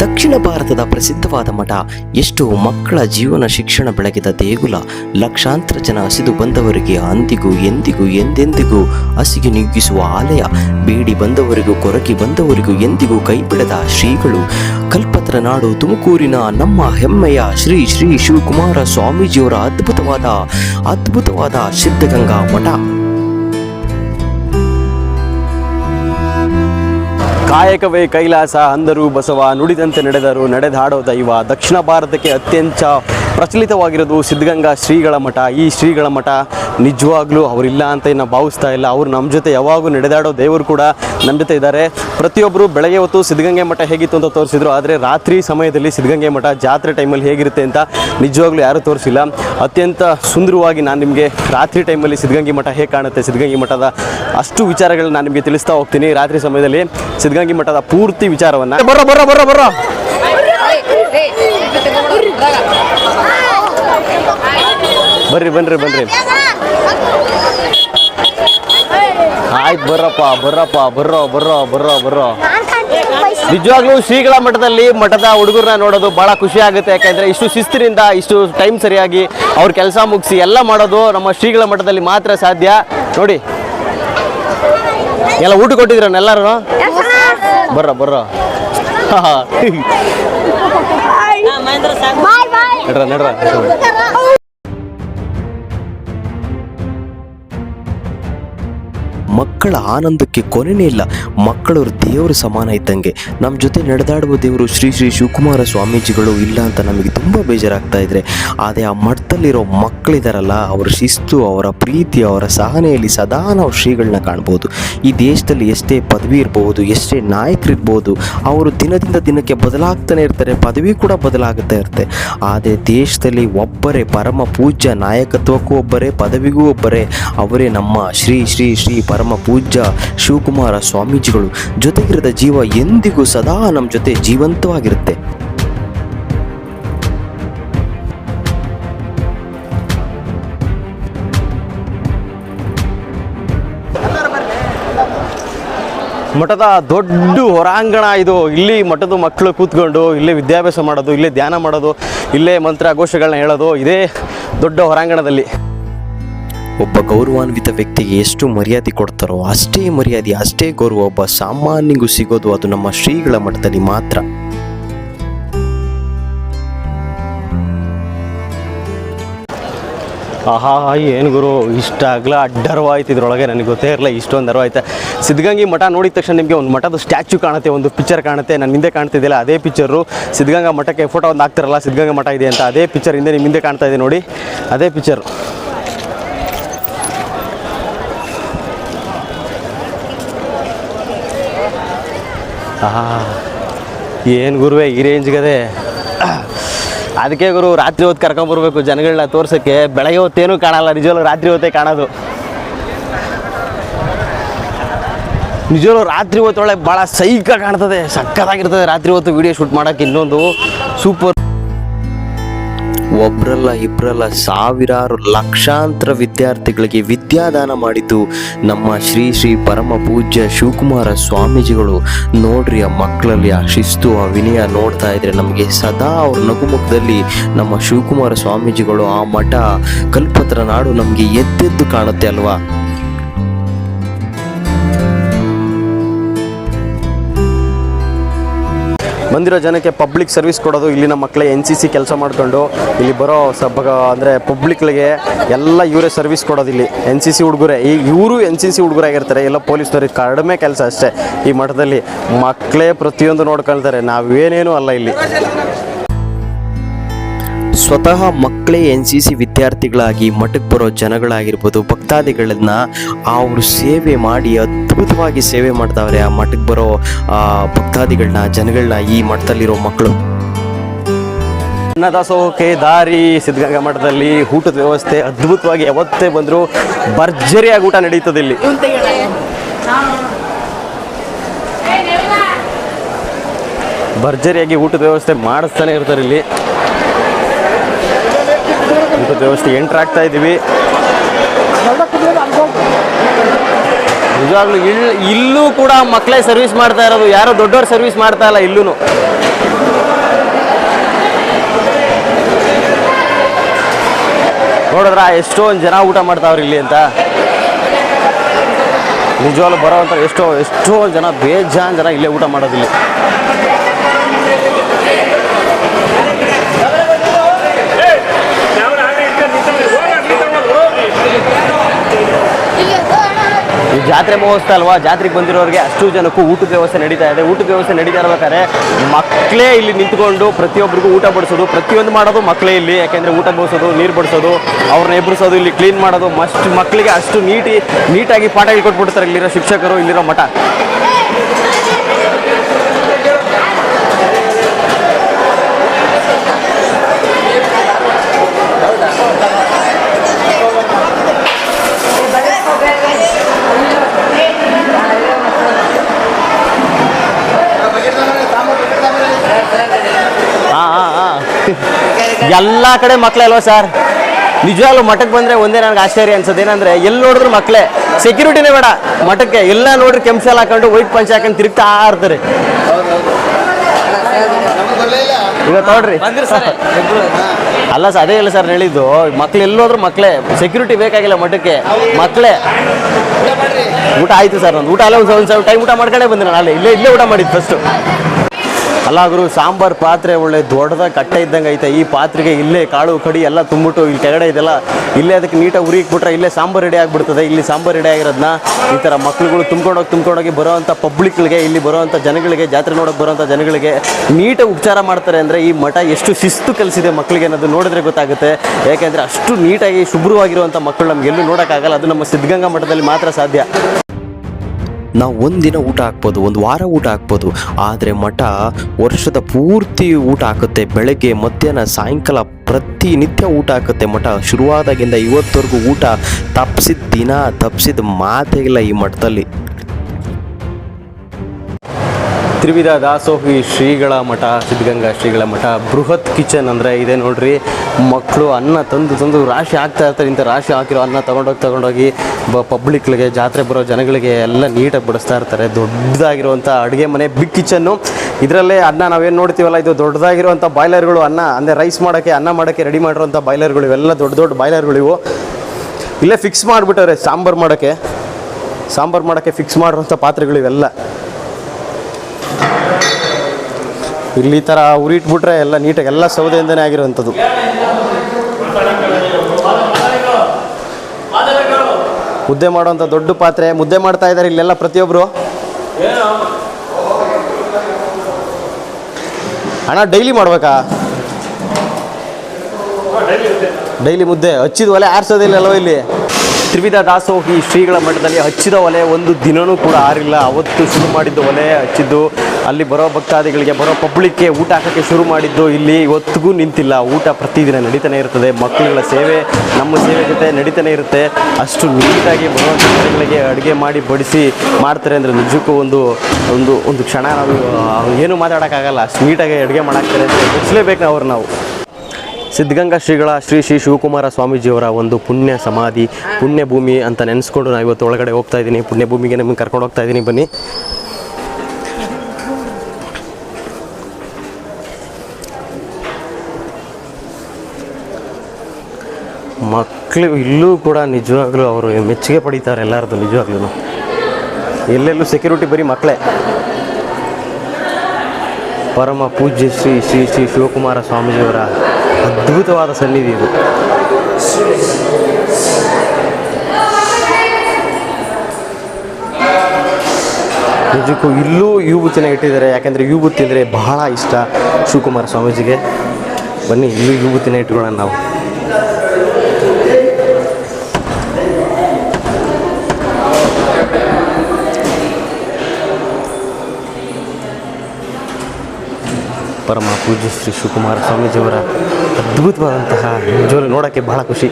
ದಕ್ಷಿಣ ಭಾರತದ ಪ್ರಸಿದ್ಧವಾದ ಮಠ. ಎಷ್ಟು ಮಕ್ಕಳ ಜೀವನ ಶಿಕ್ಷಣ ಬೆಳಗಿದ ದೇಗುಲ. ಲಕ್ಷಾಂತರ ಜನ ಹಸಿದು ಬಂದವರಿಗೆ ಅಂದಿಗೂ ಎಂದಿಗೂ ಎಂದೆಂದಿಗೂ ಹಸಿಗೆ ನುಗ್ಗಿಸುವ ಆಲಯ. ಬೇಡಿ ಬಂದವರಿಗೂ ಕೊರಗಿ ಬಂದವರಿಗೂ ಎಂದಿಗೂ ಕೈ ಬಿಡದ ಶ್ರೀಗಳು. ಕಲ್ಪತ್ರ ನಾಡು ತುಮಕೂರಿನ ನಮ್ಮ ಹೆಮ್ಮೆಯ ಶ್ರೀ ಶ್ರೀ ಶಿವಕುಮಾರ ಸ್ವಾಮೀಜಿಯವರ ಅದ್ಭುತವಾದ ಅದ್ಭುತವಾದ ಸಿದ್ಧಗಂಗಾ ಮಠ. ಕಾಯಕವೇ ಕೈಲಾಸ ಅಂದರು ಬಸವ ನುಡಿದಂತೆ ನಡೆದರು ನಡೆದಾಡೋ ದೈವ ದಕ್ಷಿಣ ಭಾರತಕ್ಕೆ ಅತ್ಯಂತ ಪ್ರಚಲಿತವಾಗಿರೋದು ಸಿದ್ಧಗಂಗಾ ಶ್ರೀಗಳ ಮಠ. ಈ ಶ್ರೀಗಳ ಮಠ ನಿಜವಾಗ್ಲೂ ಅವರಿಲ್ಲ ಅಂತ ಇನ್ನು ಭಾವಿಸ್ತಾ ಇಲ್ಲ. ಅವರು ನಮ್ಮ ಜೊತೆ ಯಾವಾಗೂ ನಡೆದಾಡೋ ದೇವರು ಕೂಡ ನಮ್ಮ ಜೊತೆ ಇದ್ದಾರೆ. ಪ್ರತಿಯೊಬ್ಬರು ಬೆಳಗ್ಗೆ ಹೊತ್ತು ಸಿದ್ಧಗಂಗೆ ಮಠ ಹೇಗಿತ್ತು ಅಂತ ತೋರಿಸಿದ್ರು. ಆದರೆ ರಾತ್ರಿ ಸಮಯದಲ್ಲಿ ಸಿದ್ಧಗಂಗೆ ಮಠ ಜಾತ್ರೆ ಟೈಮಲ್ಲಿ ಹೇಗಿರುತ್ತೆ ಅಂತ ನಿಜವಾಗ್ಲೂ ಯಾರೂ ತೋರಿಸಿಲ್ಲ. ಅತ್ಯಂತ ಸುಂದರವಾಗಿ ನಾನು ನಿಮಗೆ ರಾತ್ರಿ ಟೈಮಲ್ಲಿ ಸಿದ್ಧಗಂಗೆ ಮಠ ಹೇಗೆ ಕಾಣುತ್ತೆ? ಸಿದ್ಧಗಂಗೆ ಮಠದ ಅಷ್ಟು ವಿಚಾರಗಳನ್ನ ನಾನು ನಿಮಗೆ ತಿಳಿಸ್ತಾ ಹೋಗ್ತೀನಿ. ರಾತ್ರಿ ಸಮಯದಲ್ಲಿ ಸಿದ್ಧಗಂಗೆ ಮಠದ ಪೂರ್ತಿ ವಿಚಾರವನ್ನು ಬರೋ ಬರೋ ಬರೋ ಬರ್ರ ಬರ್ರಿ ಬನ್ರಿ ಬನ್ರಿ ಆಯ್ತು ಬರ್ರಪ್ಪ ಬರ್ರಪ್ಪ ಬರ್ರೋ ಬರ್ರೋ ಬರ್ರೋ ಬರ್ರೋ. ನಿಜವಾಗ್ಲೂ ಶ್ರೀಗಳ ಮಠದಲ್ಲಿ ಮಠದ ಹುಡುಗರನ್ನ ನೋಡೋದು ಬಹಳ ಖುಷಿ ಆಗುತ್ತೆ. ಯಾಕಂದ್ರೆ ಇಷ್ಟು ಶಿಸ್ತಿನಿಂದ ಇಷ್ಟು ಟೈಮ್ ಸರಿಯಾಗಿ ಅವ್ರ ಕೆಲಸ ಮುಗಿಸಿ ಎಲ್ಲ ಮಾಡೋದು ನಮ್ಮ ಶ್ರೀಗಳ ಮಠದಲ್ಲಿ ಮಾತ್ರ ಸಾಧ್ಯ. ನೋಡಿ. ಎಲ್ಲ ಊಟ ಕೊಟ್ಟಿದ್ರನ್ನ ಎಲ್ಲರೂ ಬರ್ರ ಬರ್ರ. ನಡ್ರ. ನಡ್ರ. ಮಕ್ಕಳ ಆನಂದಕ್ಕೆ ಕೊನೆನೇ ಇಲ್ಲ. ಮಕ್ಕಳು ದೇವರು ಸಮಾನ ಇದ್ದಂಗೆ. ನಮ್ಮ ಜೊತೆ ನಡೆದಾಡುವ ದೇವರು ಶ್ರೀ ಶ್ರೀ ಶಿವಕುಮಾರ ಸ್ವಾಮೀಜಿಗಳು ಇಲ್ಲ ಅಂತ ನಮಗೆ ತುಂಬ ಬೇಜಾರಾಗ್ತಾ ಇದ್ರೆ. ಆದರೆ ಆ ಮಠದಲ್ಲಿರೋ ಮಕ್ಕಳಿದಾರಲ್ಲ, ಅವರ ಶಿಸ್ತು, ಅವರ ಪ್ರೀತಿ, ಅವರ ಸಹನೆಯಲ್ಲಿ ಸದಾ ನಾವು ಶ್ರೀಗಳನ್ನ ಕಾಣ್ಬೋದು. ಈ ದೇಶದಲ್ಲಿ ಎಷ್ಟೇ ಪದವಿ ಇರಬಹುದು ಎಷ್ಟೇ ನಾಯಕರಿರ್ಬೋದು ಅವರು ದಿನದಿಂದ ದಿನಕ್ಕೆ ಬದಲಾಗ್ತಾನೆ ಇರ್ತಾರೆ, ಪದವಿ ಕೂಡ ಬದಲಾಗುತ್ತಾ ಇರುತ್ತೆ. ಆದರೆ ದೇಶದಲ್ಲಿ ಒಬ್ಬರೇ ಪರಮ ಪೂಜ್ಯ ನಾಯಕತ್ವಕ್ಕೂ ಒಬ್ಬರೇ, ಪದವಿಗೂ ಒಬ್ಬರೇ, ಅವರೇ ನಮ್ಮ ಶ್ರೀ ಶ್ರೀ ಶ್ರೀ ಪರಮ ಪೂಜ್ಯ ಶಿವಕುಮಾರ ಸ್ವಾಮೀಜಿಗಳು ಜೊತೆಗಿರದ ಜೀವ ಎಂದಿಗೂ ಸದಾ ನಮ್ಮ ಜೊತೆ ಜೀವಂತವಾಗಿರುತ್ತೆ. ಮಠದ ದೊಡ್ಡ ಹೊರಾಂಗಣ ಇದು. ಇಲ್ಲಿ ಮಠದ ಮಕ್ಕಳು ಕೂತ್ಕೊಂಡು, ಇಲ್ಲೇ ವಿದ್ಯಾಭ್ಯಾಸ ಮಾಡೋದು, ಇಲ್ಲೇ ಧ್ಯಾನ ಮಾಡೋದು, ಇಲ್ಲೇ ಮಂತ್ರ ಘೋಷಗಳನ್ನ ಹೇಳೋದು, ಇದೇ ದೊಡ್ಡ ಹೊರಾಂಗಣದಲ್ಲಿ. ಒಬ್ಬ ಗೌರವಾನ್ವಿತ ವ್ಯಕ್ತಿಗೆ ಎಷ್ಟು ಮರ್ಯಾದೆ ಕೊಡ್ತಾರೋ ಅಷ್ಟೇ ಮರ್ಯಾದೆ, ಅಷ್ಟೇ ಗೌರವ. ಒಬ್ಬ ಸಾಮಾನ್ಯಗೂ ಸಿಗೋದು ಅದು ನಮ್ಮ ಶ್ರೀಗಳ ಮಠದಲ್ಲಿ ಮಾತ್ರ. ಆಹಾ, ಏನು ಗುರು, ಇಷ್ಟ ಆಗಲ? ಅಡ್ಡರವಾಯ್ತು ಇದ್ರೊಳಗೆ ನನಗೆ ಗೊತ್ತೇ ಇರಲ್ಲ ಇಷ್ಟೊಂದು ಅರವಾಯ್ತು. ಸಿದ್ಧಗಂಗಿ ಮಠ ನೋಡಿದ ತಕ್ಷಣ ನಿಮಗೆ ಒಂದು ಮಠದ ಸ್ಟ್ಯಾಚು ಕಾಣುತ್ತೆ, ಒಂದು ಪಿಕ್ಚರ್ ಕಾಣುತ್ತೆ ನನ್ನ ಹಿಂದೆ ಕಾಣ್ತಿದ್ದಿಲ್ಲ, ಅದೇ ಪಿಕ್ಚರು ಸಿದ್ಧಗಂಗಾ ಮಠಕ್ಕೆ ಫೋಟೋ ಒಂದು ಹಾಕ್ತಿರಲ್ಲ, ಸಿದ್ಧಗಂಗಾ ಮಠ ಇದೆ ಅಂತ, ಅದೇ ಪಿಕ್ಚರ್ ಹಿಂದೆ ನಿಮ್ಮ ಹಿಂದೆ ಕಾಣ್ತಾ ಇದೆ ನೋಡಿ, ಅದೇ ಪಿಕ್ಚರ್ ಏನು ಗುರುವೆ, ಈ ರೇಂಜ್ಗದೆ ಅದಕ್ಕೆ ಗುರು, ರಾತ್ರಿ ಹೊತ್ತು ಕರ್ಕೊಂಬರ್ಬೇಕು ಜನಗಳನ್ನ ತೋರ್ಸೋಕ್ಕೆ. ಬೆಳಗ್ಗೆ ಹೊತ್ತೇನು ಕಾಣಲ್ಲ ನಿಜವಲ್ಲೂ ರಾತ್ರಿ ಹೊತ್ತೇ ಕಾಣೋದು. ನಿಜವಲ್ಲೂ ರಾತ್ರಿ ಹೊತ್ತೊಳಗೆ ಭಾಳ ಸೈಕ ಕಾಣ್ತದೆ ಸಕ್ಕತ್ತಾಗಿರ್ತದೆ ರಾತ್ರಿ ಹೊತ್ತು ವಿಡಿಯೋ ಶೂಟ್ ಮಾಡೋಕ್ಕೆ ಇನ್ನೊಂದು ಸೂಪರ್ ಒಬ್ರಲ್ಲ ಇಬ್ಬರಲ್ಲ ಸಾವಿರಾರು ಲಕ್ಷಾಂತರ ವಿದ್ಯಾರ್ಥಿಗಳಿಗೆ ವಿದ್ಯಾದಾನ ಮಾಡಿದ್ದು ನಮ್ಮ ಶ್ರೀ ಶ್ರೀ ಪರಮ ಪೂಜ್ಯ ಶಿವಕುಮಾರ ಸ್ವಾಮೀಜಿಗಳು. ನೋಡ್ರಿ ಆ ಮಕ್ಕಳಲ್ಲಿ ಆ ಶಿಸ್ತು, ಆ ವಿನಯ ನೋಡ್ತಾ ಇದ್ರೆ ನಮಗೆ ಸದಾ ಅವ್ರ ನಗುಮುಖದಲ್ಲಿ ನಮ್ಮ ಶಿವಕುಮಾರ ಸ್ವಾಮೀಜಿಗಳು ಆ ಮಠ ಕಲ್ಪತ್ರ ನಾಡು ನಮಗೆ ಎದ್ದೆದ್ದು ಕಾಣುತ್ತೆ ಅಲ್ವಾ? ಬಂದಿರೋ ಜನಕ್ಕೆ ಪಬ್ಲಿಕ್ ಸರ್ವಿಸ್ ಕೊಡೋದು, ಇಲ್ಲಿನ ಮಕ್ಕಳೇ ಎನ್ ಸಿ ಸಿ ಕೆಲಸ ಮಾಡಿಕೊಂಡು, ಇಲ್ಲಿ ಬರೋ ಸಬ್ಬ ಅಂದರೆ ಪಬ್ಲಿಕ್ಗಳಿಗೆ ಎಲ್ಲ ಇವರೇ ಸರ್ವಿಸ್ ಕೊಡೋದು ಇಲ್ಲಿ. ಎನ್ ಸಿ ಸಿ ಹುಡುಗರೇ, ಈ ಇವರು ಎನ್ ಸಿ ಸಿ ಹುಡುಗರಾಗಿರ್ತಾರೆ, ಎಲ್ಲ ಪೊಲೀಸ್ನವ್ರಿಗೆ ಕಡಿಮೆ ಕೆಲಸ ಅಷ್ಟೇ ಈ ಮಠದಲ್ಲಿ. ಮಕ್ಕಳೇ ಪ್ರತಿಯೊಂದು ನೋಡ್ಕೊಳ್ತಾರೆ, ನಾವೇನೇನೂ ಅಲ್ಲ ಇಲ್ಲಿ. ಸ್ವತಃ ಮಕ್ಕಳೇ ಎನ್ ಸಿ ಸಿ ವಿದ್ಯಾರ್ಥಿಗಳಾಗಿ ಮಠಕ್ಕೆ ಬರೋ ಜನಗಳಾಗಿರ್ಬೋದು ಭಕ್ತಾದಿಗಳನ್ನ ಅವರು ಸೇವೆ ಮಾಡಿ ಅದ್ಭುತವಾಗಿ ಸೇವೆ ಮಾಡ್ತಾವ್ರೆ ಆ ಮಠಕ್ಕೆ ಬರೋ ಆ, ಭಕ್ತಾದಿಗಳನ್ನ ಜನಗಳನ್ನ ಈ ಮಠದಲ್ಲಿರೋ ಮಕ್ಕಳು. ಅನ್ನದಾಸೋಹಕ್ಕೆ ದಾರಿ ಸಿದ್ಧಗಂಗಾ ಮಠದಲ್ಲಿ ಊಟದ ವ್ಯವಸ್ಥೆ ಅದ್ಭುತವಾಗಿ ಯಾವತ್ತೇ ಬಂದರೂ ಭರ್ಜರಿಯಾಗಿ ಊಟ ನಡೀತದೆ ಇಲ್ಲಿ. ಭರ್ಜರಿಯಾಗಿ ಊಟದ ವ್ಯವಸ್ಥೆ ಮಾಡಿಸ್ತಾನೆ ಇರ್ತಾರೆ ಇಲ್ಲಿ. ಬಂತು ವ್ಯವಸ್ಥೆ ಎಂಟ್ರ್ ಆಗ್ತಾ ಇದ್ದೀವಿ. ನಿಜವಾಗ್ಲೂ ಇಲ್ಲಿ ಇಲ್ಲೂ ಕೂಡ ಮಕ್ಕಳೇ ಸರ್ವಿಸ್ ಮಾಡ್ತಾ ಇರೋದು. ಯಾರೋ ದೊಡ್ಡವ್ರು ಸರ್ವಿಸ್ ಮಾಡ್ತಾ ಇಲ್ಲ ಇಲ್ಲೂ ನೋಡಿದ್ರ ಎಷ್ಟೊಂದು ಜನ ಊಟ ಮಾಡ್ತಾವ್ರಿ ಇಲ್ಲಿ ಅಂತ. ನಿಜವಾಗ್ಲೂ ಬರೋವಂಥ ಎಷ್ಟೋ ಎಷ್ಟೋ ಜನ, ಬೇಜಾನ್ ಜನ ಇಲ್ಲೇ ಊಟ ಮಾಡೋದಿಲ್ಲ. ಜಾತ್ರೆ ಮಹೋತ್ಸವ ಅಲ್ವಾ? ಜಾತ್ರೆಗೆ ಬಂದಿರೋರಿಗೆ ಅಷ್ಟು ಜನಕ್ಕೂ ಊಟದ ವ್ಯವಸ್ಥೆ ನಡೀತಾ ಇದೆ. ಊಟದ ವ್ಯವಸ್ಥೆ ನಡೀತಾ ಇರ್ಬೇಕಾದ್ರೆ ಮಕ್ಕಳೇ ಇಲ್ಲಿ ನಿಂತ್ಕೊಂಡು ಪ್ರತಿಯೊಬ್ಬರಿಗೂ ಊಟ ಬಡಿಸೋದು, ಪ್ರತಿಯೊಂದು ಮಾಡೋದು ಮಕ್ಕಳೇ ಇಲ್ಲಿ. ಯಾಕೆಂದರೆ ಊಟ ಬಡಿಸೋದು, ನೀರು ಬಡಿಸೋದು ಅವ್ರನ್ನ ಎಬ್ಬರಿಸೋದು ಇಲ್ಲಿ ಕ್ಲೀನ್ ಮಾಡೋದು ಮಸ್ಟ್ ಮಕ್ಕಳಿಗೆ ಅಷ್ಟು ನೀಟಿ, ನೀಟಾಗಿ ಪಾಠ ಹೇಳ್ಕೊಟ್ಬಿಡ್ತಾರೆ ಇಲ್ಲಿರೋ ಶಿಕ್ಷಕರು, ಇಲ್ಲಿರೋ ಮಠ ಹಾ ಹಾ ಹಾ ಎಲ್ಲ ಕಡೆ ಮಕ್ಕಳೇ ಅಲ್ವಾ ಸರ್ ನಿಜವಾಗ್ಲೂ ಮಠಕ್ಕೆ ಬಂದರೆ ಒಂದೇ ನನಗೆ ಆಶ್ಚರ್ಯ ಅನ್ಸೋದು ಏನಂದರೆ ಎಲ್ಲಿ ನೋಡಿದ್ರು ಮಕ್ಕಳೇ ಸೆಕ್ಯೂರಿಟಿನೇ ಬೇಡ ಮಠಕ್ಕೆ. ಎಲ್ಲ ನೋಡ್ರಿ ಕೆಂಪ್ಸಲ್ ಹಾಕೊಂಡು ವೈಟ್ ಪಂಚ್ ಹಾಕೊಂಡು ತಿರುಗ್ತಾ ಇರ್ತಾರೆ. ಈಗ ನೋಡ್ರಿ ಅಲ್ಲ ಸರ್ ಅದೇ ಇಲ್ಲ ಸರ್ ಹೇಳಿದ್ದು. ಮಕ್ಳು ಎಲ್ಲೋದ್ರು ಮಕ್ಕಳೇ ಸೆಕ್ಯೂರಿಟಿ ಬೇಕಾಗಿಲ್ಲ ಮಠಕ್ಕೆ. ಮಕ್ಕಳೇ ಊಟ ಆಯ್ತು ಸರ್ ಒಂದು ಊಟ ಅಲ್ಲ ಒಂದು ಒಂದು ಟೈಮ್ ಊಟ ಮಾಡ್ಕೊಂಡೇ ಬಂದೆ ನಾನು. ಅಲ್ಲೇ ಇಲ್ಲೇ ಇಲ್ಲೇ ಊಟ ಮಾಡಿದ್ದು ಫಸ್ಟು ಅಲ್ಲ ಗುರು ಸಾಂಬಾರ್ ಪಾತ್ರೆ ಒಳ್ಳೆ ದೊಡ್ಡದಾಗಿ ಕಟ್ಟೆ ಇದ್ದಂಗೆ ಐತೆ. ಈ ಪಾತ್ರೆಗೆ ಇಲ್ಲೇ ಕಾಳು ಕಡಿ ಎಲ್ಲ ತುಂಬಿಟ್ಟು ಇಲ್ಲಿ ಕೆಳಗಡೆ ಇದೆಲ್ಲ, ಇಲ್ಲೇ ಅದಕ್ಕೆ ನೀಟಾಗಿ ಉರಿಕ್ಬಿಟ್ರೆ ಇಲ್ಲೇ ಸಾಂಬಾರು ರೆಡಿ ಆಗಿಬಿಡ್ತದೆ. ಇಲ್ಲಿ ಸಾಂಬಾರು ರೆಡಿ ಆಗಿರೋದನ್ನ ಈ ಥರ ಮಕ್ಳುಗಳು ತುಂಬ್ಕೊಂಡೋಗಿ ತುಂಬ್ಕೊಂಡೋಗಿ ಬರೋವಂಥ ಪಬ್ಲಿಕ್ಗಳಿಗೆ ಇಲ್ಲಿ ಬರೋವಂಥ ಜನಗಳಿಗೆ, ಜಾತ್ರೆ ನೋಡೋಕೆ ಬರೋವಂಥ ಜನಗಳಿಗೆ ನೀಟಾಗಿ ಉಪಚಾರ ಮಾಡ್ತಾರೆ ಅಂದರೆ ಈ ಮಠ ಎಷ್ಟು ಶಿಸ್ತು ಕಲಿಸಿದೆ ಮಕ್ಕಳಿಗೆ ಅನ್ನೋದು ನೋಡಿದ್ರೆ ಗೊತ್ತಾಗುತ್ತೆ. ಯಾಕೆಂದರೆ ಅಷ್ಟು ನೀಟಾಗಿ ಶುಭ್ರವಾಗಿರುವಂಥ ಮಕ್ಕಳು ನಮ್ಗೆ ಎಲ್ಲೂ ನೋಡೋಕ್ಕಾಗಲ್ಲ. ಅದು ನಮ್ಮ ಸಿದ್ಧಗಂಗಾ ಮಠದಲ್ಲಿ ಮಾತ್ರ ಸಾಧ್ಯ. ನಾವು ಒಂದಿನ ಊಟ ಹಾಕ್ಬೋದು, ಒಂದು ವಾರ ಊಟ ಹಾಕ್ಬೋದು. ಆದರೆ ಮಠ ವರ್ಷದ ಪೂರ್ತಿ ಊಟ ಹಾಕುತ್ತೆ. ಬೆಳಗ್ಗೆ, ಮಧ್ಯಾಹ್ನ, ಸಾಯಂಕಾಲ ಪ್ರತಿನಿತ್ಯ ಊಟ ಹಾಕುತ್ತೆ ಮಠ. ಶುರುವಾದಾಗಿಂದ ಇವತ್ತವರೆಗೂ ಊಟ ತಪ್ಪಿಸಿದ ದಿನ ತಪ್ಪಿಸಿದ ಮಾತೇ ಇಲ್ಲ ಈ ಮಠದಲ್ಲಿ. ತ್ರಿವಿಧ ದಾಸೋಹಿ ಶ್ರೀಗಳ ಮಠ, ಸಿದ್ಧಗಂಗಾ ಶ್ರೀಗಳ ಮಠ, ಬೃಹತ್ ಕಿಚನ್ ಅಂದರೆ ಇದೆ ನೋಡ್ರಿ. ಮಕ್ಕಳು ಅನ್ನ ತಂದು ತಂದು ರಾಶಿ ಹಾಕ್ತಾ ಇರ್ತಾರೆ. ಇಂಥ ರಾಶಿ ಹಾಕಿರೋ ಅನ್ನ ತೊಗೊಂಡೋಗಿ ತೊಗೊಂಡೋಗಿ ಬ ಪಬ್ಲಿಕ್ಗಳಿಗೆ, ಜಾತ್ರೆ ಬರೋ ಜನಗಳಿಗೆ ಎಲ್ಲ ನೀಟಾಗಿ ಬಡಿಸ್ತಾ ಇರ್ತಾರೆ. ದೊಡ್ಡದಾಗಿರುವಂಥ ಅಡುಗೆ ಮನೆ, ಬಿಗ್ ಕಿಚನ್ನು. ಇದರಲ್ಲೇ ಅನ್ನ ನಾವೇನು ನೋಡ್ತೀವಲ್ಲ, ಇದು ದೊಡ್ಡದಾಗಿರುವಂಥ ಬಾಯ್ಲರ್ಗಳು ಅನ್ನ, ಅಂದರೆ ರೈಸ್ ಮಾಡೋಕ್ಕೆ, ಅನ್ನ ಮಾಡೋಕ್ಕೆ ರೆಡಿ ಮಾಡಿರುವಂಥ ಬಾಯ್ಲರ್ಗಳು ಇವೆಲ್ಲ ದೊಡ್ಡ ದೊಡ್ಡ ಬಾಯ್ಲರ್ಗಳು ಇವು. ಇಲ್ಲೇ ಫಿಕ್ಸ್ ಮಾಡಿಬಿಟ್ಟವ್ರೆ, ಸಾಂಬಾರು ಮಾಡೋಕ್ಕೆ. ಸಾಂಬಾರು ಮಾಡೋಕ್ಕೆ ಫಿಕ್ಸ್ ಮಾಡಿರೋಂಥ ಪಾತ್ರೆಗಳು ಇವೆಲ್ಲ. ಇಲ್ಲಿ ಥರ ಉರಿಟ್ಬಿಟ್ರೆ ಎಲ್ಲ ನೀಟಾಗಿ ಎಲ್ಲ ಸೌದೆಯಿಂದನೇ ಆಗಿರುವಂಥದ್ದು. ಮುದ್ದೆ ಮಾಡುವಂಥ ದೊಡ್ಡ ಪಾತ್ರೆ, ಮುದ್ದೆ ಮಾಡ್ತಾ ಇದ್ದಾರೆ ಇಲ್ಲೆಲ್ಲ ಪ್ರತಿಯೊಬ್ಬರು ಅಣ್ಣ, ಡೈಲಿ ಮಾಡ್ಬೇಕಾ? ಡೈಲಿ ಮುದ್ದೆ, ಹಚ್ಚಿದ ಒಲೆ ಆರಿಸೋದಿಲ್ಲಲ್ವ ಇಲ್ಲಿ? ತ್ರಿವಿಧ ದಾಸೋಹಿ ಶ್ರೀಗಳ ಮಠದಲ್ಲಿ ಹಚ್ಚಿದ ಒಲೆ ಒಂದು ದಿನವೂ ಕೂಡ ಆರಿಲ್ಲ. ಅವತ್ತು ಶುರು ಮಾಡಿದ್ದ ಒಲೆ ಹಚ್ಚಿದ್ದು ಅಲ್ಲಿ ಬರೋ ಭಕ್ತಾದಿಗಳಿಗೆ, ಬರೋ ಪಬ್ಲಿಕ್ಗೆ ಊಟ ಹಾಕೋಕ್ಕೆ ಶುರು ಮಾಡಿದ್ದು ಇಲ್ಲಿ ಇವತ್ತಿಗೂ ನಿಂತಿಲ್ಲ. ಊಟ ಪ್ರತಿದಿನ ನಡೀತಾನೆ ಇರ್ತದೆ. ಮಕ್ಕಳುಗಳ ಸೇವೆ, ನಮ್ಮ ಸೇವೆ ಜೊತೆ ನಡೀತಾನೆ ಇರುತ್ತೆ. ಅಷ್ಟು ನೀಟಾಗಿ ಬರುವಂಥ ಜನಗಳಿಗೆ ಅಡುಗೆ ಮಾಡಿ ಬಡಿಸಿ ಮಾಡ್ತಾರೆ ಅಂದರೆ ನಿಜಕ್ಕೂ ಒಂದು ಒಂದು ಒಂದು ಕ್ಷಣ ನಾವು ಏನು ಮಾತಾಡೋಕ್ಕಾಗಲ್ಲ. ಅಷ್ಟು ನೀಟಾಗಿ ಅಡುಗೆ ಮಾಡಾಕ್ತಾರೆ ಅಂತ ಮೆಚ್ಚಲೇಬೇಕು ಅವ್ರು ನಾವು. ಸಿದ್ಧಗಂಗಾ ಶ್ರೀಗಳ ಶ್ರೀ ಶ್ರೀ ಶಿವಕುಮಾರ ಸ್ವಾಮೀಜಿಯವರ ಒಂದು ಪುಣ್ಯ ಸಮಾಧಿ ಪುಣ್ಯ ಭೂಮಿ ಅಂತ ನೆನೆಸ್ಕೊಂಡು ನಾನು ಇವತ್ತು ಒಳಗಡೆ ಹೋಗ್ತಾ ಇದ್ದೀನಿ. ಪುಣ್ಯ ಭೂಮಿಗೆ ನಿಮಗೆ ಕರ್ಕೊಂಡು ಹೋಗ್ತಾ ಇದ್ದೀನಿ. ಬನ್ನಿ. ಮಕ್ಕಳು ಇಲ್ಲೂ ಕೂಡ ನಿಜವಾಗ್ಲೂ ಅವರು ಮೆಚ್ಚುಗೆ ಪಡೀತಾರೆ ಎಲ್ಲರದ್ದು ನಿಜವಾಗ್ಲೂ ಎಲ್ಲೆಲ್ಲೂ ಸೆಕ್ಯೂರಿಟಿ ಬರೀ ಮಕ್ಕಳೇ ಪರಮ ಪೂಜ್ಯ ಶ್ರೀ ಶ್ರೀ ಶ್ರೀ ಶಿವಕುಮಾರ ಸ್ವಾಮೀಜಿಯವರ ಅದ್ಭುತವಾದ ಸನ್ನಿಧಿ ಇದು. ನಿಜಕ್ಕೂ ಇಲ್ಲೂ ಯೂಬುತ್ತಿನ ಇಟ್ಟಿದ್ದಾರೆ. ಯಾಕೆಂದರೆ ಯೂಬುತ್ತಿ ಅಂದರೆ ಬಹಳ ಇಷ್ಟ ಶಿವಕುಮಾರ ಸ್ವಾಮೀಜಿಗೆ. ಬನ್ನಿ, ಇಲ್ಲೂ ಯೂಬುತ್ತಿನ ಇಟ್ಕೊಳ್ಳೋಣ ನಾವು. ಪರಮ ಪೂಜ್ಯ ಶ್ರೀ ಶಿವಕುಮಾರ ಸ್ವಾಮೀಜಿಯವರ ಅದ್ಭುತವಾದಂತಹ ನಿಜವಾಗ್ಲೂ ನೋಡೋಕ್ಕೆ ಬಹಳ ಖುಷಿ.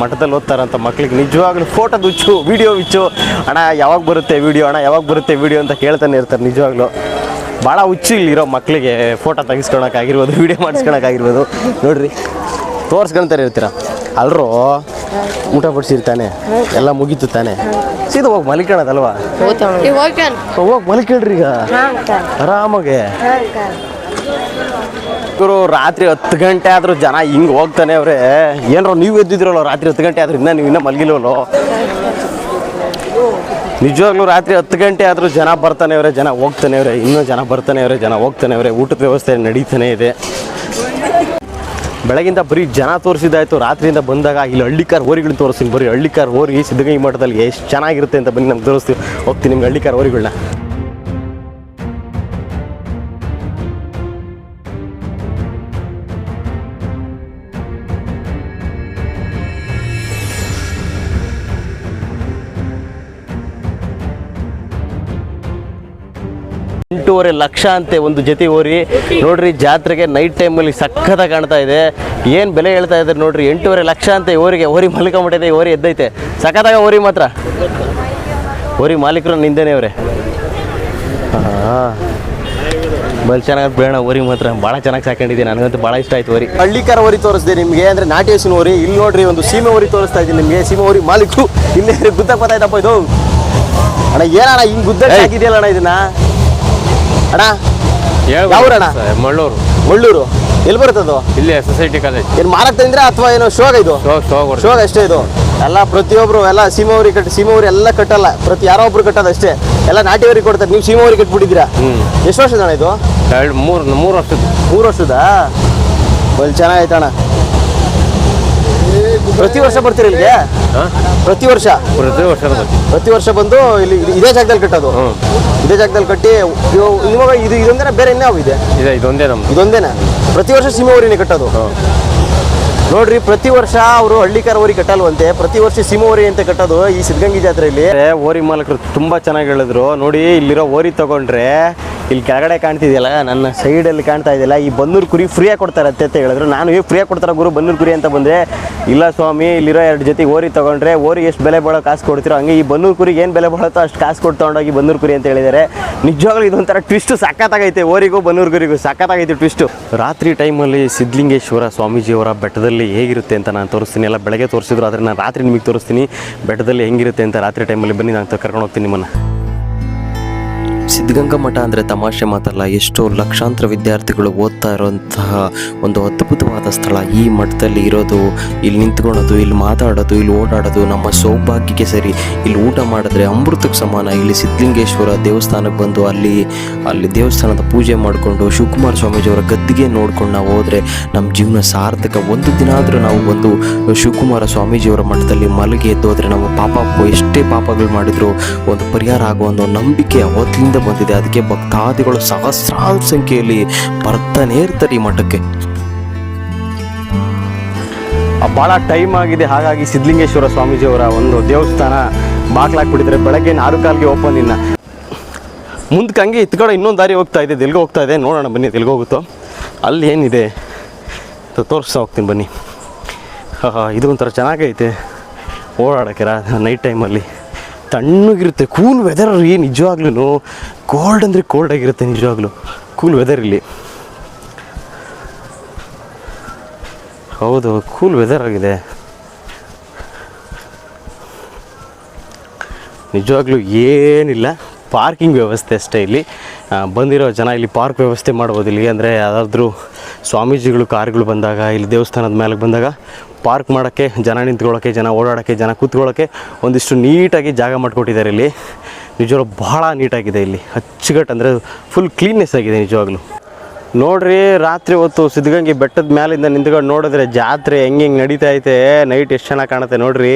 ಮಠದಲ್ಲಿ ಓದ್ತಾರಂತ ಮಕ್ಳಿಗೆ ನಿಜವಾಗ್ಲೂ ಫೋಟೋ ಹುಚ್ಚು ವಿಡಿಯೋ ಹುಚ್ಚು ಅಣ್ಣ ಯಾವಾಗ ಬರುತ್ತೆ ವಿಡಿಯೋ ಅಣ್ಣ ಯಾವಾಗ ಬರುತ್ತೆ ವಿಡಿಯೋ ಅಂತ ಕೇಳ್ತಾನೆ ಇರ್ತಾರೆ ನಿಜವಾಗ್ಲೂ. ಭಾಳ ಹುಚ್ಚು ಇಲ್ಲಿರೋ ಮಕ್ಕಳಿಗೆ ಫೋಟೋ ತೆಗಿಸ್ಕೊಳಕ್ಕಾಗಿರ್ಬೋದು ವಿಡಿಯೋ ಮಾಡಿಸ್ಕೊಳಕ್ಕಾಗಿರ್ಬೋದು ನೋಡ್ರಿ ತೋರಿಸ್ಕೊಂತಾರೆ ಇರ್ತೀರ? ಅಲ್ರೂ ಊಟ ಬಡಿಸಿರ್ತಾನೆ ಎಲ್ಲ ಮುಗೀತು ತಾನೆ. ಸೀದಾ ಹೋಗಿ ಮಲಿಕೊಳ್ಳೋದಲ್ವಾ? ಹೋಗಿ ಮಲಿಕೇಳ್ರಿ ಈಗ. ಆರಾಮಾಗೆ. ಇವರು ರಾತ್ರಿ ಹತ್ತು ಗಂಟೆ ಆದರೂ ಜನ ಹಿಂಗೆ ಹೋಗ್ತಾನೆ ಅವ್ರೆ. ಏನ್ರೋ ನೀವು ಎದ್ದಿದ್ರಲ್ಲ ರಾತ್ರಿ ಹತ್ತು ಗಂಟೆ ಆದ್ರೂ ಇನ್ನೂ ನೀವು ಇನ್ನೂ ಮಲಗಿಲ್ವಲ್ಲೋ? ನಿಜವಾಗ್ಲೂ ರಾತ್ರಿ ಹತ್ತು ಗಂಟೆ ಆದರೂ ಜನ ಬರ್ತಾನೆ ಅವರೇ, ಜನ ಹೋಗ್ತಾನೆ ಅವ್ರೆ, ಇನ್ನೂ ಜನ ಬರ್ತಾನೆ ಅವ್ರೆ, ಜನ ಹೋಗ್ತಾನೆ ಅವರೇ, ಊಟದ ವ್ಯವಸ್ಥೆ ನಡೀತಾನೆ ಇದೆ. ಬೆಳಗಿಂದ ಬರೀ ಜನ ತೋರಿಸಿದಾಯ್ತು ರಾತ್ರಿಯಿಂದ ಬಂದಾಗ ಇಲ್ಲಿ ಹಳ್ಳಿಕಾರ್ ಹೋರಿಗಳನ್ನ ತೋರಿಸ್ತೀನಿ, ಬರೀ ಹಳ್ಳಿಕಾರ್ ಹೋರಿ, ಸಿದ್ಧಗಂಗೆ ಮಠದಲ್ಲಿ ಎಷ್ಟು ಚೆನ್ನಾಗಿರುತ್ತೆ ಅಂತ ಬನ್ನಿ ನಮ್ಗೆ ತೋರಿಸ್ತೀವಿ. ಹೋಗ್ತೀನಿ ನಿಮ್ಗೆ ಹಳ್ಳಿಕಾರ್ ಹೋರಿಗಳನ್ನ. ಎಂಟೂವರೆ ಲಕ್ಷ ಅಂತೆ ಒಂದು ಜೊತೆ ಹೋರಿ ನೋಡ್ರಿ ಜಾತ್ರೆಗೆ ನೈಟ್ ಟೈಮಲ್ಲಿ ಸಖತ್ತಾಗಿ ಕಾಣ್ತಾ ಇದೆ. ಏನು ಬೆಲೆ ಹೇಳ್ತಾ ಇದ್ದಾರೆ ನೋಡ್ರಿ ಎಂಟೂವರೆ ಲಕ್ಷ ಅಂತೆ ಹೋರಿಗೆ ಹೋರಿ ಮಲ್ಕೊಂಬಿಟ್ಟಿದೆ ಹೋರಿ ಎದ್ದೈತೆ. ಸಖತ್ತಾಗ ಹೋರಿ ಮಾತ್ರ. ಹೋರಿ ಮಾಲೀಕರು ನಿಂದೇನೆ ಅವರೇ. ಹಾಂ ಬಲ್ ಚೆನ್ನಾಗಿ ಬೇಡ ಹೋರಿ ಮಾತ್ರ. ಭಾಳ ಚೆನ್ನಾಗಿ ಸಾಕೊಂಡಿದ್ದೀನಿ ನನಗಂತೂ ಭಾಳ ಇಷ್ಟ ಆಯ್ತು ಹೋರಿ ಹಳ್ಳಿಕಾರ ಹೋರಿ ತೋರಿಸಿದೆ ನಿಮಗೆ ಅಂದರೆ ನಾಟಿ ಹಸಿನ ಹೋರಿ ಇಲ್ಲಿ ನೋಡ್ರಿ ಒಂದು ಸೀಮೆ ಹೋರಿ ತೋರಿಸ್ತಾ ಇದ್ದೀನಿ ನಿಮಗೆ. ಸೀಮೆ ಹೋರಿ ಮಾಲೀಕರು. ಇಲ್ಲೇ ಗುದ್ದ ಗೊತ್ತಾಯ್ತಪ್ಪ ಇದು. ಅಣ್ಣ ಏನಣ್ಣ ಹಿಂಗೆ ಗುದ್ದ ಹಾಕಿದೆಯಲ್ಲ ಅಣ್ಣ ಇದನ್ನ? ಅಣ್ಣ? ಯಾವೂರಣ್ಣ ಮಳ್ಳೂರು. ಮುಳ್ಳೂರು. ಎಲ್ಲಿ ಬರುತ್ತದು ಇಲ್ಲಿ ಸೊಸೈಟಿ ಕಾಲೇಜ್ ಏನು ಮಾರಕ್ ತಂದ್ರೆ ಅಥವಾ ಏನೋ ಶೋಗ ಇದು? ಶೋಗ ಅಷ್ಟೇ ಇದು? ಎಲ್ಲ ಪ್ರತಿಯೊಬ್ರು ಎಲ್ಲ ಸೀಮಾವರಿ ಕಟ್ಟಿ ಸೀಮಾವರಿ ಎಲ್ಲ ಕಟ್ಟಲ್ಲ. ಪ್ರತಿ ಯಾರೋ ಒಬ್ರು ಕಟ್ಟೋದು ಅಷ್ಟೇ. ಎಲ್ಲ ನಾಟಿವರಿ ಕೊಡ್ತಾರೆ. ನೀವು ಸೀಮಾವರಿ ಕಟ್ಬಿಟ್ಟಿದ್ದೀರಾ. ಎಷ್ಟು ವರ್ಷದ ಅಣ್ಣ ಇದು? ಎರಡು ಮೂರು ಮೂರು ವರ್ಷದ ಮೂರು ವರ್ಷದ? ಬಲ್ ಚೆನ್ನಾಗೈತಣ್ಣ ಪ್ರತಿ ವರ್ಷ ಬರ್ತೀರಿ ಇಲ್ಲಿಗೆ? ಪ್ರತಿ ವರ್ಷ? ಪ್ರತಿ ವರ್ಷ ಪ್ರತಿ ವರ್ಷ ಬಂದು ಇಲ್ಲಿ ಇದೇ ಜಾಗದಲ್ಲಿ ಕಟ್ಟೋದು. ಇದೇ ಜಾಗದಲ್ಲಿ ಕಟ್ಟಿ ಇವಾಗ ಇದು ಇದೊಂದೇನ ಬೇರೆ ಇನ್ಯಾವ ಇದೆ ಇದೆ ಇದೊಂದೇ ನಮ್ಮ ಇದೊಂದೇನ? ಪ್ರತಿ ವರ್ಷ ಸೀಮಾವರಿನೇ ಕಟ್ಟೋದು? ನೋಡ್ರಿ ಪ್ರತಿ ವರ್ಷ ಅವರು ಹಳ್ಳಿಕಾರ ಓರಿ ಕಟ್ಟಲ್ವಂತೆ ಪ್ರತಿ ವರ್ಷ ಸೀಮಾವರಿ ಅಂತ ಕಟ್ಟೋದು ಈ ಸಿದ್ಧಗಂಗಿ ಜಾತ್ರೆಯಲ್ಲಿ. ಓರಿ ಮಾಲಕರು ತುಂಬಾ ಚೆನ್ನಾಗಿ ಹೇಳಿದ್ರು. ನೋಡಿ ಇಲ್ಲಿರೋ ಓರಿ ತಗೊಂಡ್ರೆ ಇಲ್ಲಿ ಕೆಳಗಡೆ ಕಾಣ್ತಿದೆಯಲ್ಲ, ನನ್ನ ಸೈಡಲ್ಲಿ ಕಾಣ್ತಾ ಇದೆಯಲ್ಲ, ಈ ಬನ್ನೂರು ಕುರಿ ಫ್ರೀಯಾಗಿ ಕೊಡ್ತಾರೆ ಅಂತ ಹೇಳಿದ್ರು. ನಾನು ಹೇಗೆ ಫ್ರೀಯಾಗಿ ಕೊಡ್ತಾರೆ ಗುರು ಬನ್ನೂರು ಕುರಿ ಅಂತ ಬಂದೆ ಇಲ್ಲ ಸ್ವಾಮಿ, ಇಲ್ಲಿರೋ ಎರಡು ಜೊತೆ ಓರಿ ತಗೊಂಡ್ರೆ ಓರಿ ಎಷ್ಟು ಬೆಲೆ ಬಾಳೋ ಕಾಸು ಕೊಡ್ತೀರೋ ಹಂಗೆ ಈ ಬನ್ನೂರು ಕುರಿಗೆ ಏನು ಬೆಲೆ ಬಾಳುತ್ತೋ ಅಷ್ಟು ಕಾಸು ಕೊಟ್ಟು ತಗೊಂಡೋಗಿ ಬನ್ನೂರು ಕುರಿ ಅಂತ ಹೇಳಿದ್ದಾರೆ. ನಿಜವಾಗ್ಲೂ ಇದೊಂಥರ ಟ್ವಿಸ್ಟ್ ಸಖತ್ತಾಗೈತೆ ಓರಿಗೂ ಬನ್ನೂರು ಕುರಿಗೂ ಸಖತ್ತಾಗೈತೆ ಟ್ವಿಸ್ಟು ರಾತ್ರಿ ಟೈಮಲ್ಲಿ ಸಿದ್ಧಲಿಂಗೇಶ್ವರ ಸ್ವಾಮೀಜಿಯವರ ಬೆಟ್ಟದಲ್ಲಿ ಹೇಗಿರುತ್ತೆ ಅಂತ ನಾನು ತೋರಿಸ್ತೀನಿ. ಎಲ್ಲ ಬೆಳಗ್ಗೆ ತೋರಿಸಿದ್ರು, ಆದರೆ ನಾನು ರಾತ್ರಿ ನಿಮಗೆ ತೋರಿಸ್ತೀನಿ. ಬೆಟ್ಟದಲ್ಲಿ ಹೆಂಗಿರುತ್ತೆ ಅಂತ ರಾತ್ರಿ ಟೈಮಲ್ಲಿ ಬನ್ನಿ, ನಾನು ಕರ್ಕೊಂಡು ಹೋಗ್ತೀನಿ ನಿಮ್ಮನ್ನು. ಸಿದ್ಧಗಂಗಾ ಮಠ ಅಂದರೆ ತಮಾಷೆ ಮಾತಲ್ಲ, ಎಷ್ಟೋ ಲಕ್ಷಾಂತರ ವಿದ್ಯಾರ್ಥಿಗಳು ಓದ್ತಾ ಇರೋಂತಹ ಒಂದು ಅದ್ಭುತವಾದ ಸ್ಥಳ. ಈ ಮಠದಲ್ಲಿ ಇರೋದು, ಇಲ್ಲಿ ನಿಂತ್ಕೊಳ್ಳೋದು, ಇಲ್ಲಿ ಮಾತಾಡೋದು, ಇಲ್ಲಿ ಓಡಾಡೋದು ನಮ್ಮ ಸೌಭಾಗ್ಯಕ್ಕೆ ಸರಿ. ಇಲ್ಲಿ ಊಟ ಮಾಡಿದ್ರೆ ಅಮೃತಕ್ಕೆ ಸಮಾನ. ಇಲ್ಲಿ ಸಿದ್ಧಲಿಂಗೇಶ್ವರ ದೇವಸ್ಥಾನಕ್ಕೆ ಬಂದು ಅಲ್ಲಿ ಅಲ್ಲಿ ದೇವಸ್ಥಾನದ ಪೂಜೆ ಮಾಡಿಕೊಂಡು, ಶಿವಕುಮಾರ ಸ್ವಾಮೀಜಿಯವರ ಗದ್ದಿಗೆ ನೋಡ್ಕೊಂಡು ನಾವು ಹೋದರೆ ನಮ್ಮ ಜೀವನ ಸಾರ್ಥಕ. ಒಂದು ದಿನ ಆದರೂ ನಾವು ಒಂದು ಶಿವಕುಮಾರ ಸ್ವಾಮೀಜಿಯವರ ಮಠದಲ್ಲಿ ಮಲಗಿ ಎದ್ದೋದ್ರೆ ನಮ್ಮ ಪಾಪ ಎಷ್ಟೇ ಪಾಪಗಳು ಮಾಡಿದ್ರು, ಒಂದು ಪರಿಹಾರ ಆಗುವ ಒಂದು ನಂಬಿಕೆ ಅವತ್ತಿಂದ ಬಂದಿದೆ ಅದಕ್ಕೆ ಭಕ್ತಾದಿಗಳು ಸಹಸ್ರಾರು ಸಂಖ್ಯೆಯಲ್ಲಿ ಬರ್ತಾನೆ ಇರ್ತಾರೆ ಈ ಮಠಕ್ಕೆ. ಭಾಳ ಟೈಮ್ ಆಗಿದೆ. ಹಾಗಾಗಿ ಸಿದ್ಧಲಿಂಗೇಶ್ವರ ಸ್ವಾಮೀಜಿಯವರ ಒಂದು ದೇವಸ್ಥಾನ ಬಾಗ್ಲಾಕ್ಬಿಟ್ಟಿದ್ರೆ ಬೆಳಗ್ಗೆ ಆರು ಕಾಲ್ಗೆ ಓಪನ್ ಇನ್ನ. ಮುಂದಕ್ಕೆ ಹಂಗೆ ಇನ್ನೊಂದು ದಾರಿ ಹೋಗ್ತಾ ಇದೆ. ಎಲ್ಗೋ ಹೋಗ್ತಾ ಇದೆ. ನೋಡೋಣ ಬನ್ನಿ ಎಲ್ಗೋ ಹೋಗುತ್ತೋ. ಅಲ್ಲಿ ಏನಿದೆ? ತೋರಿಸ್ತಾ ಹೋಗ್ತೀನಿ ಬನ್ನಿ. ಇದು ಒಂಥರ ಚೆನ್ನಾಗೈತೆ. ಓಡಾಡೋಕೆ ನೈಟ್ ಟೈಮಲ್ಲಿ ತಣ್ಣಗಿರುತ್ತೆ. ಕೂಲ್ ವೆದರ್ ಏನು ನಿಜವಾಗ್ಲೂ ಕೋಲ್ಡ್ ಅಂದರೆ ಕೋಲ್ಡ್ ಆಗಿರುತ್ತೆ ನಿಜವಾಗ್ಲೂ. ಕೂಲ್ ವೆದರ್ ಇಲ್ಲಿ. ಹೌದು ಕೂಲ್ ವೆದರ್ ಆಗಿದೆ. ನಿಜವಾಗ್ಲೂ ಏನಿಲ್ಲ ಪಾರ್ಕಿಂಗ್ ವ್ಯವಸ್ಥೆ ಅಷ್ಟೇ ಇಲ್ಲಿ. ಬಂದಿರೋ ಜನ ಇಲ್ಲಿ ಪಾರ್ಕ್ ವ್ಯವಸ್ಥೆ ಮಾಡ್ಬೋದು ಇಲ್ಲಿ. ಅಂದರೆ ಯಾವುದಾದ್ರೂ ಸ್ವಾಮೀಜಿಗಳು, ಕಾರ್ಗಳು ಬಂದಾಗ, ಇಲ್ಲಿ ದೇವಸ್ಥಾನದ ಮೇಲೆ ಬಂದಾಗ ಪಾರ್ಕ್ ಮಾಡೋಕ್ಕೆ, ಜನ ನಿಂತ್ಕೊಳ್ಳೋಕ್ಕೆ ಜನ ಓಡಾಡೋಕ್ಕೆ ಜನ ಕೂತ್ಕೊಳ್ಳೋಕ್ಕೆ ಒಂದಿಷ್ಟು ನೀಟಾಗಿ ಜಾಗ ಮಾಡಿಕೊಟ್ಟಿದ್ದಾರೆ ಇಲ್ಲಿ. ನಿಜವಾಗ್ಲೂ ಭಾಳ ನೀಟಾಗಿದೆ ಇಲ್ಲಿ. ಅಚ್ಚುಕಟ್ಟು ಅಂದರೆ ಫುಲ್ ಕ್ಲೀನ್ನೆಸ್ ಆಗಿದೆ ನಿಜವಾಗ್ಲೂ. ನೋಡ್ರಿ, ರಾತ್ರಿ ಹೊತ್ತು ಸಿದ್ಧಗಂಗೆ ಬೆಟ್ಟದ ಮೇಲಿಂದ ನಿಂತ್ಕೊಂಡು ನೋಡಿದ್ರೆ ಜಾತ್ರೆ ಹೆಂಗೆ ಹೆಂಗೆ ನಡೀತಾ ಐತೆ ನೈಟ್ ಎಷ್ಟು ಚೆನ್ನಾಗಿ ಕಾಣುತ್ತೆ ನೋಡ್ರಿ.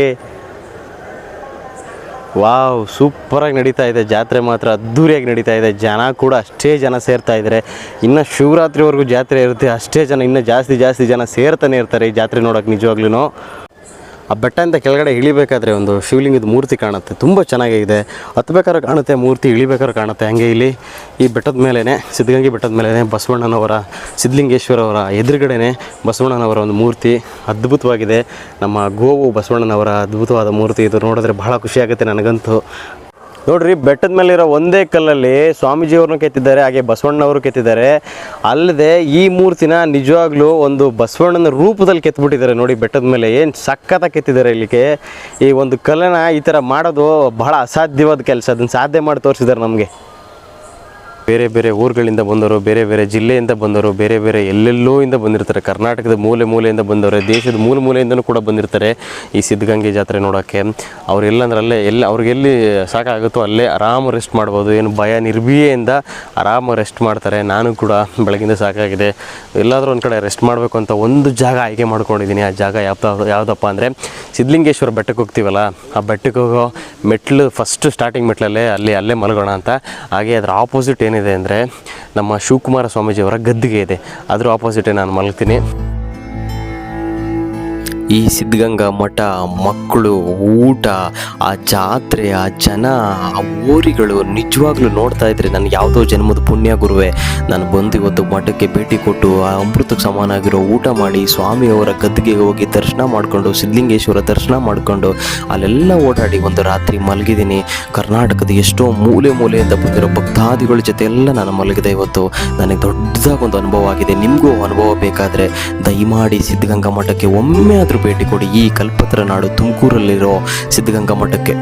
ವಾವ್ ಸೂಪರಾಗಿ ನಡೀತಾ ಇದೆ, ಜಾತ್ರೆ ಮಾತ್ರ ಅದ್ಧೂರಿಯಾಗಿ ನಡೀತಾ ಇದೆ. ಜನ ಕೂಡ ಅಷ್ಟೇ ಜನ ಸೇರ್ತಾ ಇದ್ದಾರೆ ಇನ್ನು ಶಿವರಾತ್ರಿವರೆಗೂ ಜಾತ್ರೆ ಇರುತ್ತೆ, ಅಷ್ಟೇ ಜನ, ಇನ್ನೂ ಜಾಸ್ತಿ ಜಾಸ್ತಿ ಜನ ಸೇರ್ತಾನೆ ಇರ್ತಾರೆ ಈ ಜಾತ್ರೆ ನೋಡೋಕೆ ನಿಜವಾಗ್ಲೂ ಆ ಬೆಟ್ಟದಿಂದ ಕೆಳಗಡೆ ಇಳಿಬೇಕಾದ್ರೆ ಒಂದು ಶಿವಲಿಂಗದ ಮೂರ್ತಿ ಕಾಣುತ್ತೆ. ತುಂಬ ಚೆನ್ನಾಗಿದೆ. ಹತ್ಬೇಕಾದ್ರೆ ಕಾಣುತ್ತೆ, ಮೂರ್ತಿ ಇಳಿಬೇಕಾದ್ರೆ ಕಾಣುತ್ತೆ. ಹಂಗೆ ಇಲ್ಲಿ ಈ ಬೆಟ್ಟದ ಮೇಲೇ ಸಿದ್ಧಗಂಗೆ ಬೆಟ್ಟದ ಮೇಲೇ ಬಸವಣ್ಣನವರ, ಸಿದ್ಧಲಿಂಗೇಶ್ವರವರ ಎದುರುಗಡೆನೆ ಬಸವಣ್ಣನವರ ಒಂದು ಮೂರ್ತಿ ಅದ್ಭುತವಾಗಿದೆ. ನಮ್ಮ ಗೋವು ಬಸವಣ್ಣನವರ ಅದ್ಭುತವಾದ ಮೂರ್ತಿ ಇದು ನೋಡಿದ್ರೆ ಬಹಳ ಖುಷಿಯಾಗುತ್ತೆ ನನಗಂತೂ. ನೋಡ್ರಿ, ಬೆಟ್ಟದ ಮೇಲಿರೋ ಒಂದೇ ಕಲ್ಲಲ್ಲಿ ಸ್ವಾಮೀಜಿಯವ್ರನ್ನ ಕೆತ್ತಿದ್ದಾರೆ, ಹಾಗೆ ಬಸವಣ್ಣವರು ಕೆತ್ತಿದ್ದಾರೆ. ಅಲ್ಲದೆ ಈ ಮೂರ್ತಿನ ನಿಜವಾಗ್ಲೂ ಒಂದು ಬಸವಣ್ಣನ ರೂಪದಲ್ಲಿ ಕೆತ್ಬಿಟ್ಟಿದ್ದಾರೆ ನೋಡಿ, ಬೆಟ್ಟದ ಮೇಲೆ ಏನು ಸಖತ್ತಾಗಿ ಕೆತ್ತಿದ್ದಾರೆ ಇಲ್ಲಿಗೆ. ಈ ಒಂದು ಕಲ್ಲನ್ನ ಈ ಥರ ಮಾಡೋದು ಬಹಳ ಅಸಾಧ್ಯವಾದ ಕೆಲಸ, ಅದನ್ನು ಸಾಧ್ಯ ಮಾಡಿ ತೋರಿಸಿದ್ದಾರೆ ನಮಗೆ. ಬೇರೆ ಬೇರೆ ಊರುಗಳಿಂದ ಬಂದವರು, ಬೇರೆ ಬೇರೆ ಜಿಲ್ಲೆಯಿಂದ ಬಂದವರು, ಬೇರೆ ಬೇರೆ ಎಲ್ಲೆಲ್ಲೋ ಇಂದ ಬಂದಿರ್ತಾರೆ. ಕರ್ನಾಟಕದ ಮೂಲೆ ಮೂಲೆಯಿಂದ ಬಂದವರು, ದೇಶದ ಮೂಲೆ ಮೂಲೆಯಿಂದಲೂ ಕೂಡ ಬಂದಿರ್ತಾರೆ ಈ ಸಿದ್ಧಗಂಗೆ ಜಾತ್ರೆ ನೋಡೋಕ್ಕೆ. ಅವರೆಲ್ಲ ಅಂದ್ರೆ ಅಲ್ಲೇ ಎಲ್ಲಿ ಅವ್ರಿಗೆ ಎಲ್ಲಿ ಸಾಕಾಗುತ್ತೋ ಅಲ್ಲೇ ಆರಾಮ ರೆಸ್ಟ್ ಮಾಡ್ಬೋದು. ಏನು ಭಯ ನಿರ್ಭೀಯೆಯಿಂದ ಆರಾಮ ರೆಸ್ಟ್ ಮಾಡ್ತಾರೆ. ನಾನು ಕೂಡ ಬೆಳಗಿಂದ ಸಾಕಾಗಿದೆ. ಎಲ್ಲಾದರೂ ಒಂದು ಕಡೆ ರೆಸ್ಟ್ ಮಾಡಬೇಕು ಅಂತ ಒಂದು ಜಾಗ ಆಯ್ಕೆ ಮಾಡ್ಕೊಂಡಿದ್ದೀನಿ. ಆ ಜಾಗ ಯಾವ ಯಾವುದಪ್ಪ ಅಂದರೆ ಸಿದ್ಧಲಿಂಗೇಶ್ವರ ಬೆಟ್ಟಕ್ಕೆ ಹೋಗ್ತೀವಲ್ಲ, ಆ ಬೆಟ್ಟಕ್ಕೆ ಹೋಗೋ ಮೆಟ್ಲು ಫಸ್ಟ್ ಸ್ಟಾರ್ಟಿಂಗ್ ಮೆಟ್ಲಲ್ಲೇ ಅಲ್ಲಿ, ಅಲ್ಲೇ ಮಲಗೋಣ ಅಂತ. ಹಾಗೆ ಅದರ ಆಪೋಸಿಟ್ ಏನಿದೆ ಅಂದರೆ ನಮ್ಮ ಶಿವಕುಮಾರ ಸ್ವಾಮೀಜಿಯವರ ಗದ್ದಿಗೆ ಇದೆ. ಅದ್ರ ಆಪೋಸಿಟೇ ನಾನು ಮಲಗ್ತೀನಿ. ಈ ಸಿದ್ಧಗಂಗಾ ಮಠ, ಮಕ್ಕಳು, ಊಟ, ಆ ಜಾತ್ರೆ, ಆ ಜನ, ಆ ಊರಿಗಳು ನಿಜವಾಗ್ಲೂ ನೋಡ್ತಾ ಇದ್ರೆ ನನಗೆ ಯಾವುದೋ ಜನ್ಮದ ಪುಣ್ಯ ಗುರುವೆ, ನಾನು ಬಂದು ಇವತ್ತು ಮಠಕ್ಕೆ ಭೇಟಿ ಕೊಟ್ಟು ಆ ಅಮೃತಕ್ಕೆ ಸಮಾನಾಗಿರೋ ಊಟ ಮಾಡಿ ಸ್ವಾಮಿಯವರ ಗದ್ದಿಗೆ ಹೋಗಿ ದರ್ಶನ ಮಾಡಿಕೊಂಡು, ಸಿದ್ಧಲಿಂಗೇಶ್ವರ ದರ್ಶನ ಮಾಡಿಕೊಂಡು ಅಲ್ಲೆಲ್ಲ ಓಡಾಡಿ ಒಂದು ರಾತ್ರಿ ಮಲಗಿದ್ದೀನಿ. ಕರ್ನಾಟಕದ ಎಷ್ಟೋ ಮೂಲೆ ಮೂಲೆಯಿಂದ ಬಂದಿರೋ ಭಕ್ತಾದಿಗಳ ಜೊತೆ ಎಲ್ಲ ನಾನು ಮಲಗಿದೆ ಇವತ್ತು. ನನಗೆ ದೊಡ್ಡದಾಗಿ ಒಂದು ಅನುಭವ ಆಗಿದೆ. ನಿಮಗೂ ಅನುಭವ ಬೇಕಾದರೆ ದಯಮಾಡಿ ಸಿದ್ಧಗಂಗಾ ಮಠಕ್ಕೆ ಒಮ್ಮೆ ಆದರೂ ಭೇಟಿ ಕೊಡಿ. ಈ ಕಲ್ಪತ್ರ ನಾಡು ತುಮಕೂರಲ್ಲಿರೋ ಸಿದ್ಧಗಂಗಾ ಮಠಕ್ಕೆ.